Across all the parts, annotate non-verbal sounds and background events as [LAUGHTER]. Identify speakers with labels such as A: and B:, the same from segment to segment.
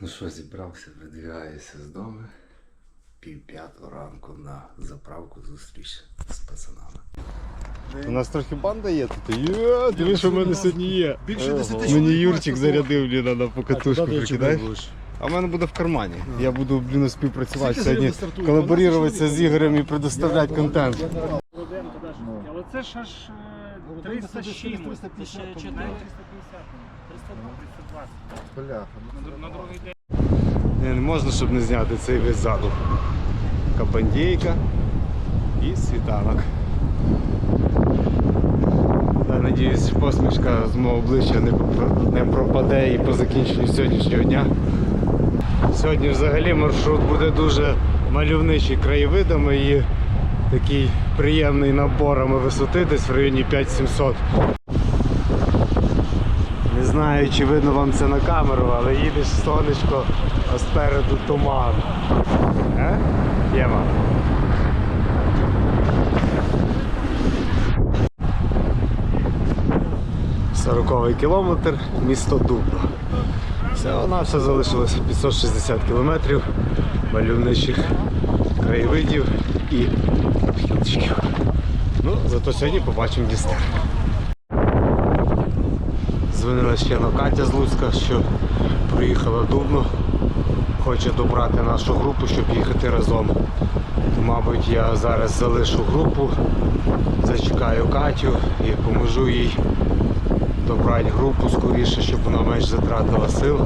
A: Ну що, зібрався, видвигаюся з дому. Пів п'ятого ранку на заправку зустріч з пацанами.
B: У нас трохи банда є тут. Є, диви, що в мене сьогодні є.
C: Більше 10
B: тисяч.
C: Мені
B: Юрчик зарядив блін, на покатушку, прикидаєш? А в мене буде в кармані. Я буду, блін, співпрацювати сьогодні, колаборуватися з Ігорем і предоставляти контент.
D: Але це ж аж е, 300 з чимось. Це ще 4. 350. 302, 320.
C: Бляха.
D: На, на другий день.
B: Не, не можна, щоб не зняти цей весь задух. Капандійка і світанок. Я надіюсь, посмішка з мого обличчя не, не пропаде і по закінченню сьогоднішнього дня. Сьогодні взагалі маршрут буде дуже мальовничий краєвидами і такий приємний наборами висоти, десь в районі 5700. Знаю, чи видно вам це на камеру, але їдеш сонечко, а спереду туман. Е? Єма. Сороковий кілометр, місто Дубно. Все, вона все залишилося 560 кілометрів мальовничих краєвидів і обхідчиків. Ну, зато сьогодні побачимо Дністер. Ще Катя з Луцька, що приїхала Дубно. Хоче добрати нашу групу, щоб їхати разом. Мабуть, я зараз залишу групу, зачекаю Катю і поможу їй добрати групу скоріше, щоб вона менш затратила сил.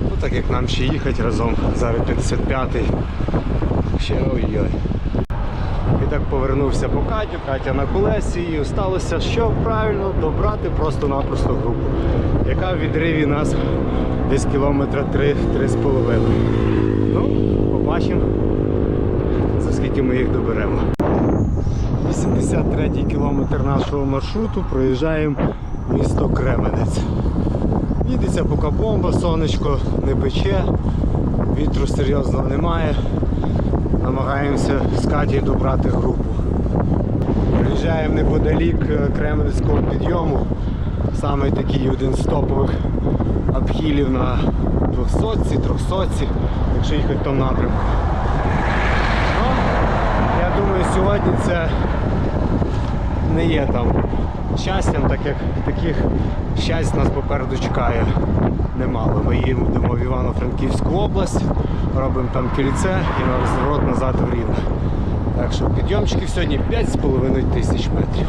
B: Ну так як нам ще їхати разом, зараз 55-й. Ще ой-ой. І так повернувся по Катю, Катя на колесі і сталося, що правильно добрати просто-напросто групу, яка в відриві нас десь кілометра 3-3,5. Ну, побачимо, за скільки ми їх доберемо. 83-й кілометр нашого маршруту проїжджаємо місто Кременець. Їдеться поки бомба, сонечко не пече, вітру серйозного немає намагаємося з Катєю добрати групу. Приїжджаємо неподалік е, Кременецького підйому. Саме такий один з топових обхилів на 200-ці, 300-ці, якщо їхати в тому напрямку. Ну, я думаю, сьогодні це не є там щастям, так як таких щастя нас попереду чекає немало. Ми їдемо в Івано-Франківську область, робимо там кільце і на розворот назад в Рівне. Так що підйомчиків сьогодні 5,5 тисяч метрів.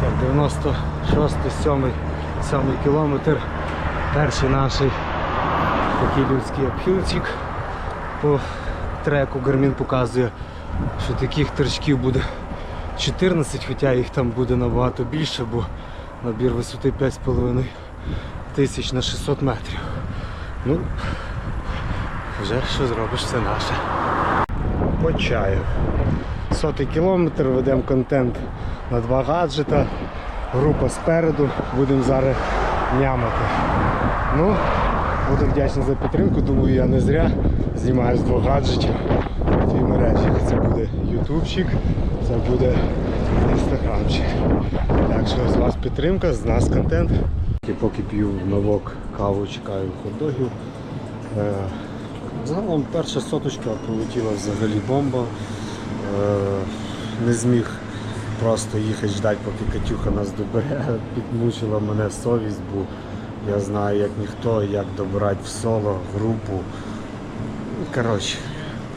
B: Так, 96 7 7 кілометр. Перший наш такий людський обхилчик по треку Гармін показує, що таких торчків буде 14, хоча їх там буде набагато більше, бо набір висоти 5,5 тисяч на 600 метрів. Ну, вже що зробиш, це наше. По чаю. Сотий кілометр, ведемо контент на два гаджета. Група спереду, будемо зараз нямати. Ну, буду вдячний за підтримку, думаю, я не зря знімаю з двох гаджетів дві мережі. Це буде ютубчик, це буде інстаграмчик. Так що з вас підтримка, з нас контент. Поки п'ю новок каву, чекаю хот-догів. Е, Загалом перша соточка пролетіла взагалі бомба. Е, Не зміг просто їхати ждати, поки Катюха нас добере. [LAUGHS] Підмучила мене совість, бо я знаю як ніхто, як добирати в соло, групу. Коротше,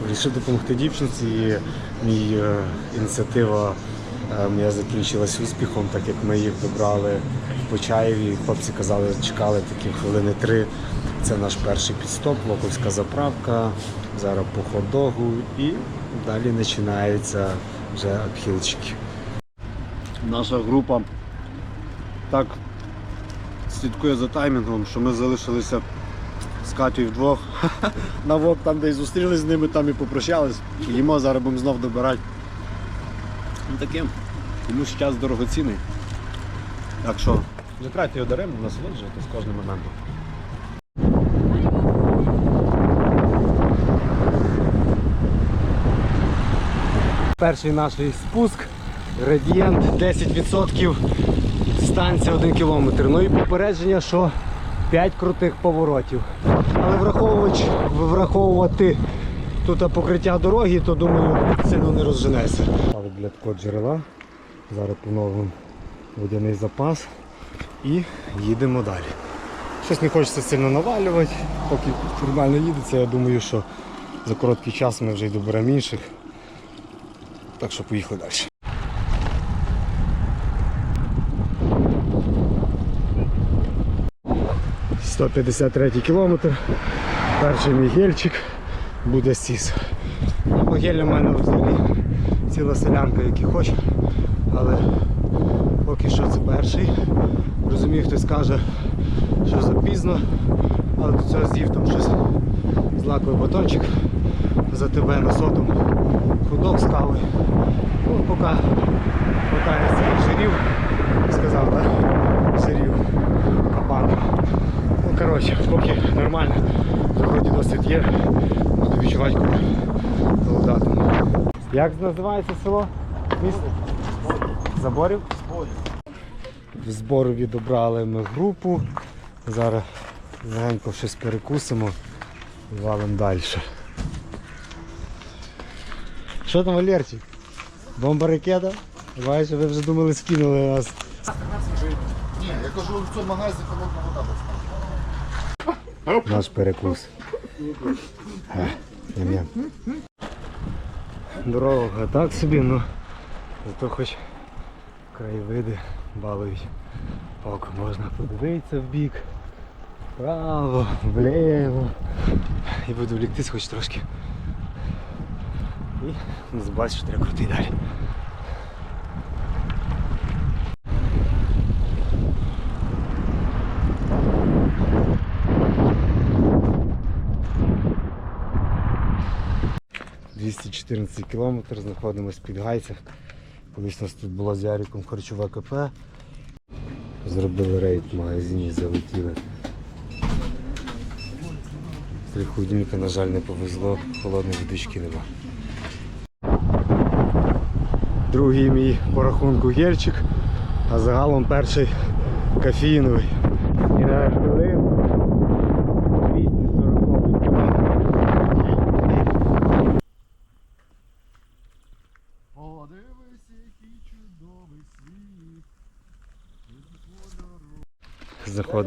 B: вирішив допомогти дівчинці і мій е, ініціатива е, моя закінчилась успіхом, так як ми їх добрали в Почаєві. Хлопці казали, чекали такі хвилини три. Це наш перший підстоп, локовська заправка, зараз по хот-догу і далі починаються вже обхилчики.
C: Наша група так слідкує за таймінгом, що ми залишилися з Катю вдвох. [LAUGHS] На ВОП там десь зустрілись з ними, там і попрощались. Їмо, зараз будемо знов добирати. Ну таким, тому що час дорогоцінний. Так що не тратьте його даремно, насолоджуйтесь кожним моментом.
B: Перший наш спуск, градієнт 10%, станція 1 км. Ну і попередження, що 5 крутих поворотів. Але враховувач, враховувати тут покриття дороги, то думаю, сильно не розженеться. Але для такого джерела. Зараз поновимо водяний запас і їдемо далі. Щось не хочеться сильно навалювати, поки нормально їдеться, я думаю, що за короткий час ми вже й доберемо інших. Так що поїхали далі. «153 кілометр. Перший мій гельчик буде сіс. По гелю в мене взагалі ціла селянка, які хоче, але поки що це перший. Розумію, хтось каже, що запізно, але до цього з'їв там щось злаковий батончик за тебе на сотому худок з. Ну, поки, я жирів, сказав, так? Жирів кабан. Ну, коротше, поки нормально, вроді досить є, відчувати, коли. Як називається село? Місто? Заборів? В збору відобрали ми групу. Зараз легенько щось перекусимо і валимо далі. Що там, Валерчик? Бомба ракета? Бачиш, ви вже думали, скинули нас.
E: Ні, я кажу, в цьому магазі холодна вода.
B: Наш перекус. Ням-ням. Дорога так собі, ну зато хоч краєвиди балують. Око можна подивитися в бік, вправо, вліво. І буду вліктись хоч трошки. І збачиш, треба крутий далі. — 214 кілометр, знаходимося під Гайцях. Колись тут було з Яриком харчове КП. Зробили рейд в магазині, залетіли. Три холодильника, на жаль, не повезло, холодної водички нема. Другий мій по рахунку гельчик, а загалом перший кофеїновий. І на хвилину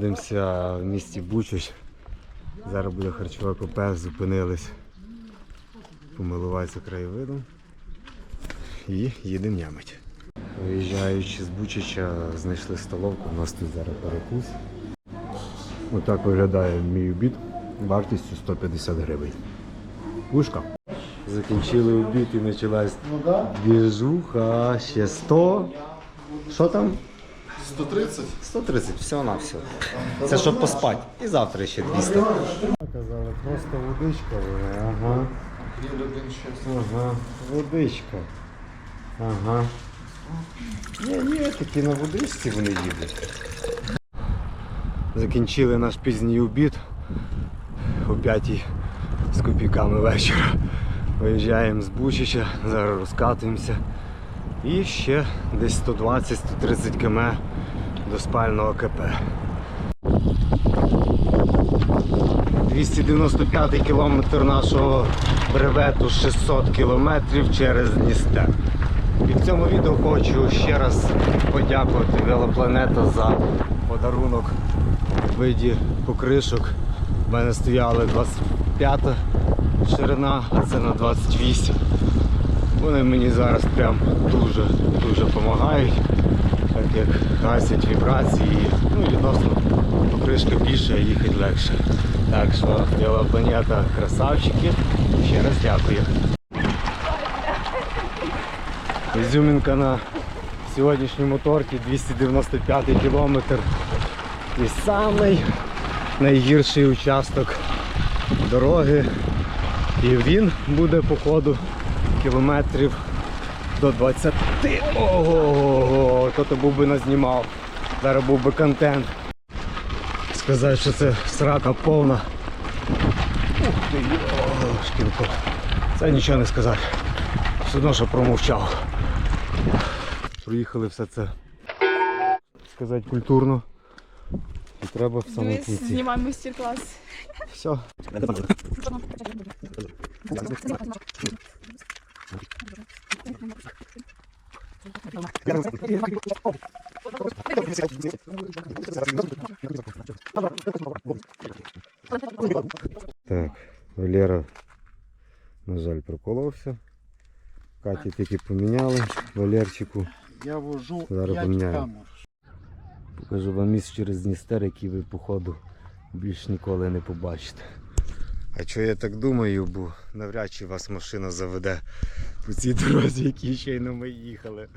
B: Знаходимося в місті Бучуч. Зараз буде харчове купе, зупинились помилуватися краєвидом і їдемо нямить. Виїжджаючи з Бучича, знайшли столовку, у нас тут зараз перекус. Отак виглядає мій обід вартістю 150 гривень. Вушка. Закінчили обід і почалась двіжуха, ще 100. Що там?
E: 130?
B: 130, всього на все. Це щоб поспати. І завтра ще 200. Казали, просто водичка вона. Ага. Ага. Водичка. Ага. Ні, ні, такі на водичці вони їдуть. Закінчили наш пізній обід о 5 з копійками вечора. Виїжджаємо з Бучича, зараз розкатуємося. І ще десь 120-130 км до спального КП. 295 кілометр нашого бревету 600 кілометрів через Дністер. І в цьому відео хочу ще раз подякувати Велопланета за подарунок в виді покришок. У мене стояли 25 ширина, а це на 28. Вони мені зараз прям дуже дуже допомагають, як гасять вібрації, ну і відносно покришка більше, їхати легше. Так що Біла планета красавчики. Ще раз дякую. Ізюмінка на сьогоднішньому торті 295 кілометр. І самий найгірший участок дороги. І він буде по ходу кілометрів до 20. Ого, то то був би назнімав. Зараз був би контент. Сказати, що це срака повна. Ух ти, о, шкінко. Це нічого не сказати. Все одно, що промовчав. Проїхали все це сказати культурно. І треба в самому кінці.
F: знімай мастер-клас.
B: Все. Так, Валера, на жаль, проколовся. Каті тільки поміняли, Валерчику.
E: Я вожу
B: Зараз поміняю.
E: камер.
B: Покажу вам міст через Дністер, який ви, походу, більш ніколи не побачите. А чого я так думаю, бо навряд чи вас машина заведе по цій дорозі, якій щойно ми їхали.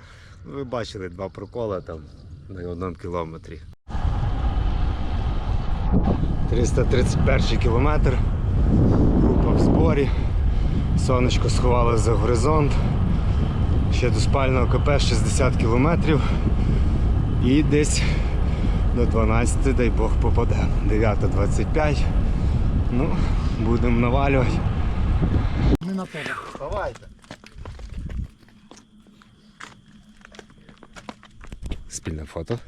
B: Ну, Ви бачили два прокола там на одному кілометрі. 331 кілометр. Група в зборі. Сонечко сховалося за горизонт. Ще до спального КП 60 кілометрів. І десь до 12, дай Бог попаде. 9.25. Ну, будемо навалювати.
E: Не на тебе. Давайте.
B: Спільне фото.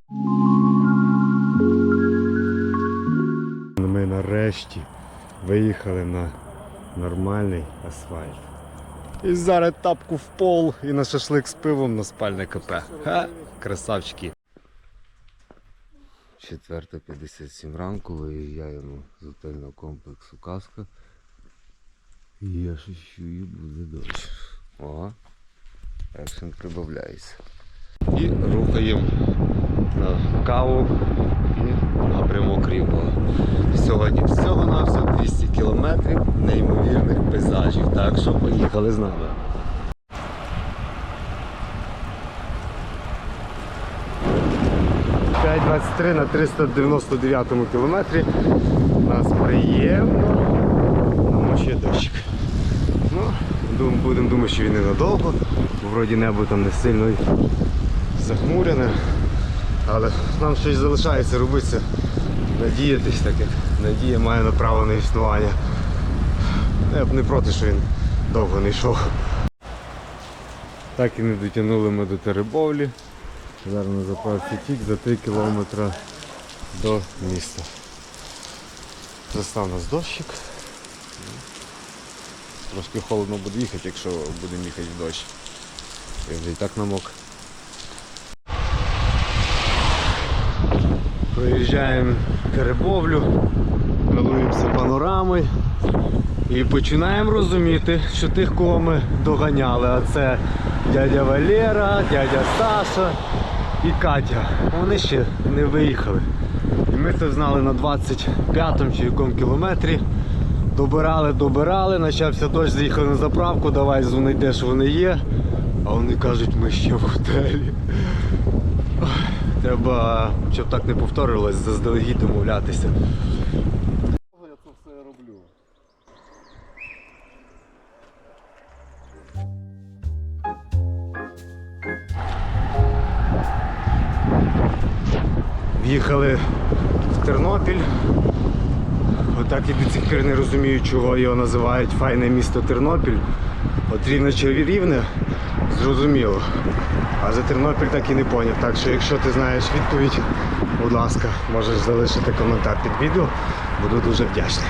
B: Ми нарешті виїхали на нормальний асфальт. І зараз тапку в пол і на шашлик з пивом на спальне КП. Ха, красавчики. 4.57 ранку виїжджаємо з готельного комплексу Каска. І я щось чую, буде дощ. О, екшен прибавляється. І рухаємо каву і напрямок Рівного. Сьогодні всього на все 200 кілометрів неймовірних пейзажів. Так що поїхали з нами. «5.23 на 399 кілометрі. Нас приємно намочує дощик. Ну, будемо думати, що він ненадовго, бо вроді небо там не сильно захмурене. Але нам щось залишається робити, надіятись, так як надія має на право на існування. Я б не проти, що він довго не йшов. Так і не дотягнули ми до Теребовлі. Зараз на заправці тік за 3 кілометри до міста. Застав нас дощик. Трошки холодно буде їхати, якщо будемо їхати в дощ. Я вже і так намок. Проїжджаємо Теребовлю, милуємося панорамою і починаємо розуміти, що тих, кого ми доганяли, а це дядя Валера, дядя Саша і Катя. Вони ще не виїхали. І ми це знали на 25-му чи якому кілометрі. Добирали, добирали, почався дощ, заїхали на заправку, давай дзвони, де ж вони є. А вони кажуть, ми ще в готелі. Треба, щоб так не повторювалось, заздалегідь домовлятися.
E: Я це все роблю.
B: В'їхали в Тернопіль. Отак і до цих пір не розумію, чого його називають файне місто Тернопіль. От рівне чи рівне, зрозуміло. А за Тернопіль так і не поняв. Так що якщо ти знаєш відповідь, будь ласка, можеш залишити коментар під відео. Буду дуже вдячний.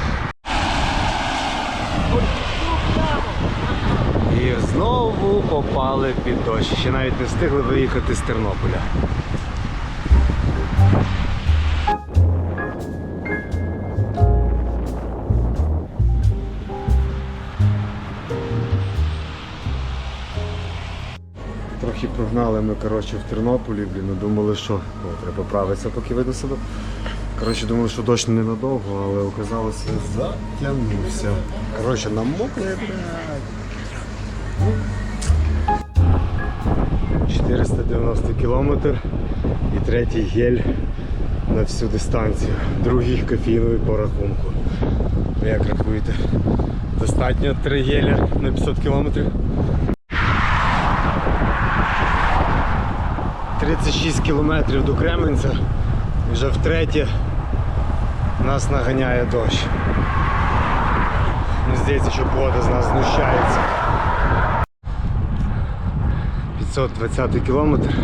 B: І знову попали під дощ. Ще навіть не встигли виїхати з Тернополя. Трохи прогнали ми коротше, в Тернополі, блін, ну, думали, що О, треба правитися, поки видно себе. Коротше, думали, що дощ ненадовго, але оказалося затягнувся. Коротше, намокли, блядь. 490 кілометр і третій гель на всю дистанцію. Другий кофеїновий по рахунку. Ви як рахуєте? Достатньо 3 геля на 500 кілометрів? 36 кілометрів до Кременця. Вже втретє нас наганяє дощ. Мені здається, що погода з нас знущається. 520 кілометр.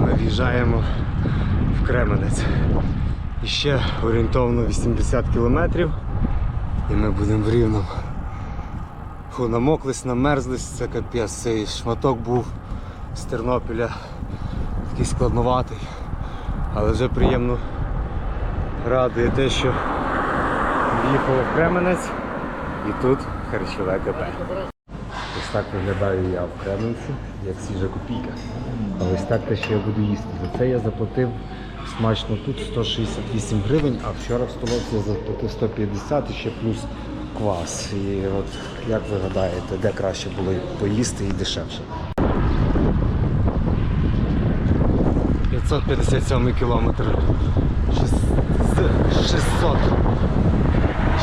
B: Ми в'їжджаємо в Кременець. І ще орієнтовно 80 кілометрів. І ми будемо в Рівному. Фу, намоклись, намерзлись, це капець. Цей шматок був з Тернопіля такий складноватий. Але вже приємно радує те, що в'їхали в Кременець і тут харчове КП. Ось так виглядаю я в Кременці, як свіжа копійка. А ось так те, що я буду їсти. За це я заплатив смачно тут 168 гривень, а вчора в столовці я заплатив 150 і ще плюс квас. І от як ви гадаєте, де краще було поїсти і дешевше? 557 кілометр. З 600.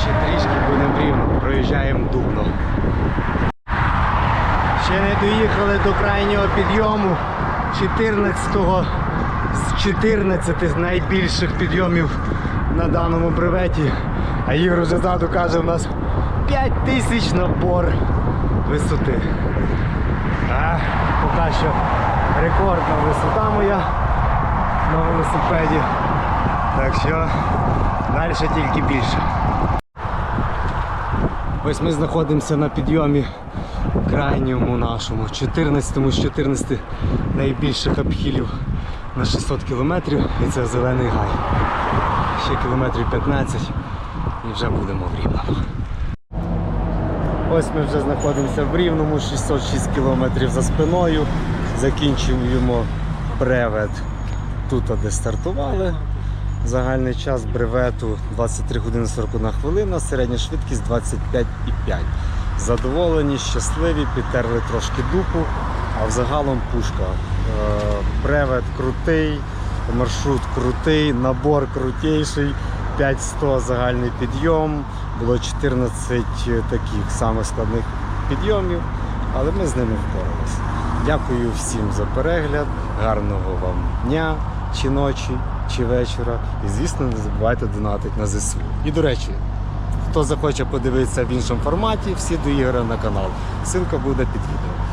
B: Ще трішки будемо рівно. Проїжджаємо Дубно. Ще не доїхали до крайнього підйому 14-го з 14 найбільших підйомів на даному бреветі. А Ігор вже ззаду каже, у нас 5 тисяч набор висоти. А, поки що рекордна висота моя на велосипеді. Так що далі тільки більше. Ось ми знаходимося на підйомі крайньому нашому, 14-му з 14 найбільших обхилів на 600 кілометрів і це зелений гай. Ще кілометрів 15 і вже будемо в Рівному. Ось ми вже знаходимося в Рівному, 606 кілометрів за спиною. Закінчуємо бревет тут, де стартували. Загальний час бревету 23 години 41 хвилина, середня швидкість 25,5. Задоволені, щасливі, підтерли трошки дупу, а взагалом пушка. Е, Бревет крутий, маршрут крутий, набор крутейший, 5100 загальний підйом. Було 14 таких самих складних підйомів, але ми з ними впоралися. Дякую всім за перегляд, гарного вам дня, чи ночі, чи вечора. І звісно, не забувайте донатити на ЗСУ. І до речі, хто захоче подивитися в іншому форматі, всі до Ігоря на канал. Ссылка буде під відео.